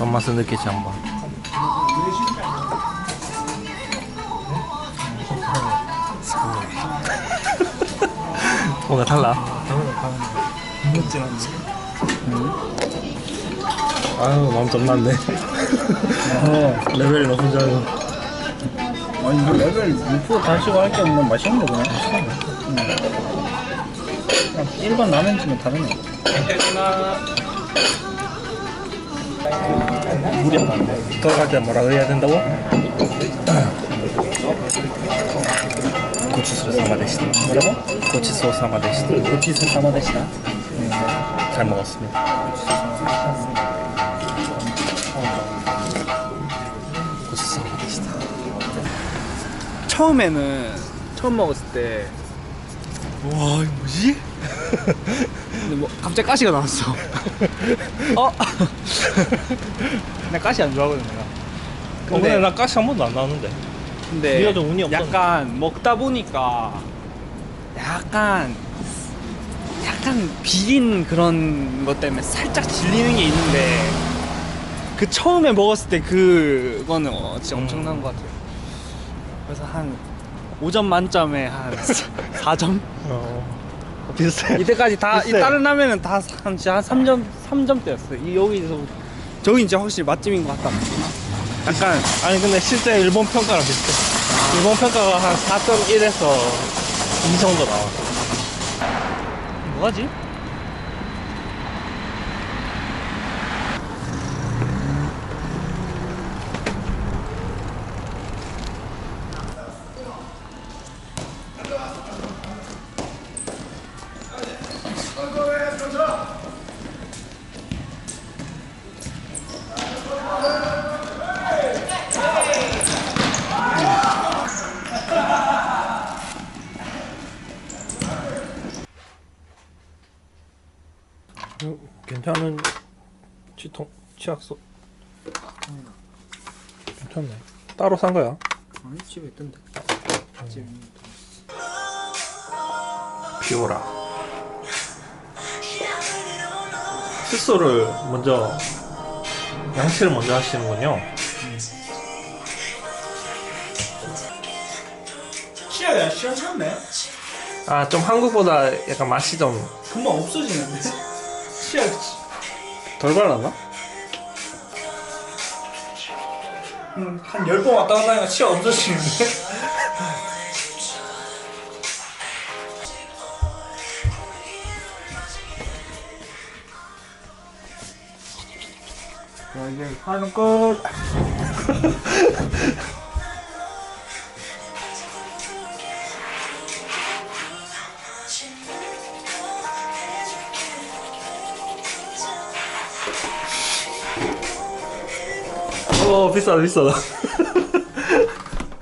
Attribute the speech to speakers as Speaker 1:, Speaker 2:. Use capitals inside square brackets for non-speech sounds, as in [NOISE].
Speaker 1: 돈맛은 느끼지 한번. [LAUGHS] 뭔가 달라. 아유 마음 좀 났네. 레벨이 높은 줄 알고.
Speaker 2: 아니 레벨 6% 다시고 할게 없는 맛있는 거구나. 응. 그냥 일반 라면집은 다르네.
Speaker 1: 물이 안 나네. 들어갈 때 뭐라고 해야 된다고? 고치소 사마데시다.
Speaker 2: 뭐라고?
Speaker 1: 고치소 사마데시다.
Speaker 2: 고치스 사마데시다.
Speaker 1: 잘 먹었습니다. 고치소 사마데시다.
Speaker 2: 처음에는 처음 먹었을
Speaker 1: 때와 이거 뭐지?
Speaker 2: 근데 뭐 갑자기 가시가 나왔어. 어? 나 가시 안 좋아하거든 내가.
Speaker 1: 근데 나 가시 한 번도 안 나왔는데.
Speaker 2: 근데
Speaker 1: 네가 좀 운이 없었네.
Speaker 2: 약간 먹다 보니까 약간 약간 비린 그런 것 때문에 살짝 질리는 게 있는데 그 처음에 먹었을 때 그거는 어, 진짜
Speaker 1: 음.
Speaker 2: 엄청난 것 같아요. 그래서 한 5점 만점에 한 [LAUGHS] 4점?
Speaker 1: 어 비슷해.
Speaker 2: 이때까지 다 이
Speaker 1: 비슷해.
Speaker 2: 다른 라면은 다 한 진짜 한 3점 3점대였어요. 이 여기서 저기 진짜 확실히 맛집인 것 같다. 약간
Speaker 1: 아니 근데 실제 일본 평가랑 비슷해. 일본 평가가 한 4.1에서 2 정도 나와.
Speaker 2: 뭐하지?
Speaker 1: 괜찮은 치통 치약소. 괜찮네. 따로 산 거야?
Speaker 2: 아니 집에 있던데. 집에.
Speaker 1: 피오라. 칫솔을 먼저 양치를 먼저 하시는군요.
Speaker 2: 치아야 시원찮네.
Speaker 1: 아좀 한국보다 약간 맛이 좀덜
Speaker 2: 금방 없어지는데. 치아
Speaker 1: 발랐나?
Speaker 2: 음, 한열 번 왔다 갔다 하니까 치아 없어지는데. 자 이제 하는 끝. [LAUGHS]
Speaker 1: 어 비싸다 비싸다.